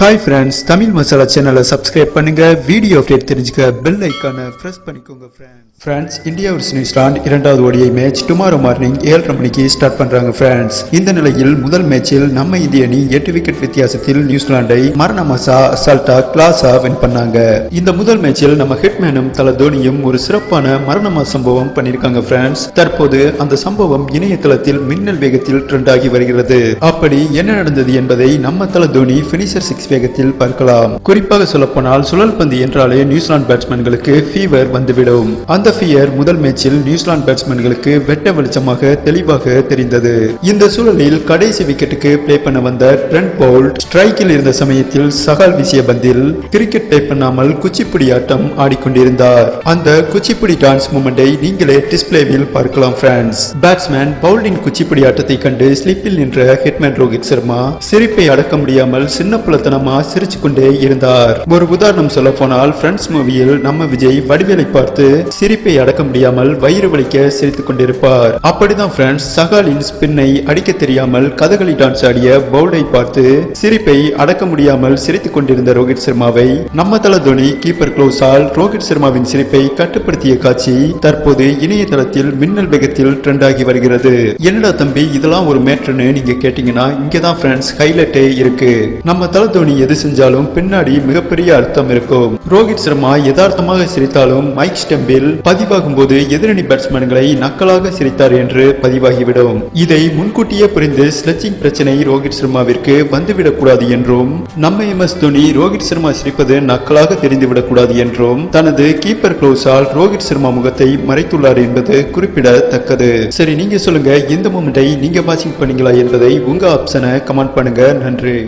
Hi friends Tamil masala சேனலை subscribe பண்ணுங்க. Video update தெரிஞ்சுக்க பெல் ஐக்கானை ப்ரெஸ் பண்ணிக்கோங்க friends friends India vs New Zealand இரண்டாவது ஓடிஐ மேட்ச் டுமாரோ மார்னிங் ஏழரை மணிக்கு ஸ்டார்ட் பண்றாங்க ஃப்ரெண்ட்ஸ் இந்த நிலையில் முதல் மேட்சில் நம்ம இந்திய அணி எட்டு விக்கெட் வித்தியாசத்தில் நியூசிலாண்டை மரணமசா அசால்ட்டா கிளாஸா வின் பண்ணாங்க. இந்த முதல் மேட்சில் நம்ம ஹிட்மேனும் தல தோனியும் ஒரு சிறப்பான மரணமா சம்பவம் பண்ணியிருக்காங்க ஃப்ரெண்ட்ஸ் தற்போது அந்த சம்பவம் இணையதளத்தில் மின்னல் வேகத்தில் ட்ரெண்ட் ஆகி வருகிறது. அப்படி என்ன நடந்தது என்பதை நம்ம தல தோனி பினிஷர் சிக்ஸ் வேகத்தில் பறக்கலாம் குறிப்பாக சொல்லப்போனால் சுழல் பந்து என்றாலே நியூசிலாந்து பேட்ஸ்மேன்களுக்கு ஃபீவர் வந்துவிடும். அந்த ஃபியர் முதல் மேட்சில் நியூசிலாந்து பேட்ஸ்மேன்களுக்கு வெட்ட வெளிச்சமாக தெளிவாக தெரிந்தது. இந்த சூழலில் கடைசி விக்கெட்டுக்கு பிளே பண்ண வந்த ட்ரெண்ட் போல்ட் ஸ்ட்ரைக்கில் இருந்த சமயத்தில் சகால் வீசிய பந்தில் கிரிக்கெட் பிளே பண்ணாமல் குச்சிப்புடி ஆட்டம் ஆடிக்கொண்டிருந்தார். அந்த குச்சிப்புடி டான்ஸ் மூமெண்டை நீங்களே டிஸ்பிளேவில் பார்க்கலாம் பிரான்ஸ் பேட்ஸ்மேன் பவுலிங் குச்சிப்புடி ஆட்டத்தை கண்டு ஸ்லிப்பில் நின்ற ஹிட்மேன் ரோஹித் சர்மா சிரிப்பை அடக்க முடியாமல் சின்ன புலத்தனமா சிரிச்சு கொண்டே இருந்தார். ஒரு உதாரணம் சொல்ல போனால் ஃப்ரெண்ட்ஸ் மூவியில் நம்ம விஜய் வடிவேலை பார்த்து சிரிப்பை அடக்க முடியாமல் வயிறு வலிக்க சிரித்துக் கொண்டிருப்பார். அப்படிதான் ஃப்ரெண்ட்ஸ் சகாலின் ஸ்பின்னை அடிக்க தெரியாமல் கதகளி டான்ஸ் ஆடிய பவுல்டை பார்த்து சிரிப்பை அடக்க முடியாமல் சிரித்துக் கொண்டிருந்த ரோஹித் சர்மாவை நம்ம தல தோனி கீப்பர் க்ளோஸால் ரோஹித் சர்மாவின் சிரிப்பை கட்டுப்படுத்திய காட்சி தற்போது இணையதளத்தில் மின்னல் வேகத்தில் ட்ரெண்ட் ஆகி வருகிறது. என்னடா தம்பி இதெல்லாம் ஒரு மேட்ருன்னு நீங்க கேட்டீங்கன்னா இங்கதான் ஃப்ரெண்ட்ஸ் ஹைலைட்டே இருக்கு. நம்ம தல தோனி எது செஞ்சாலும் பின்னாடி மிகப்பெரிய அர்த்தம் இருக்கும். ரோஹித் சர்மா யதார்த்தமாக சிரித்தாலும் மைக் ஸ்டெம்பில் பதிவாகும் போது எதிரணி பேட்ஸ்மேன்களை நக்கலாக சிரித்தார் என்று பதிவாகிவிடும். இதை முன்கூட்டியே புரிந்து ஸ்லெச்சிங் பிரச்சனை ரோஹித் சர்மாவிற்கு வந்துவிடக்கூடாது என்றும் நம்ம எம் எஸ் தோனி ரோஹித் சர்மா சிரிப்பது நக்கலாக தெரிந்துவிடக்கூடாது என்றும் தனது கீப்பர் க்ளோஸால் ரோஹித் சர்மா முகத்தை மறைத்துள்ளார் என்பது குறிப்பிடத்தக்கது. சரி நீங்க சொல்லுங்க இந்த மூமெண்டை நீங்க வாட்சிங் பண்ணீங்களா என்பதை உங்க ஆப்ஷனை கமெண்ட் பண்ணுங்க. நன்றி.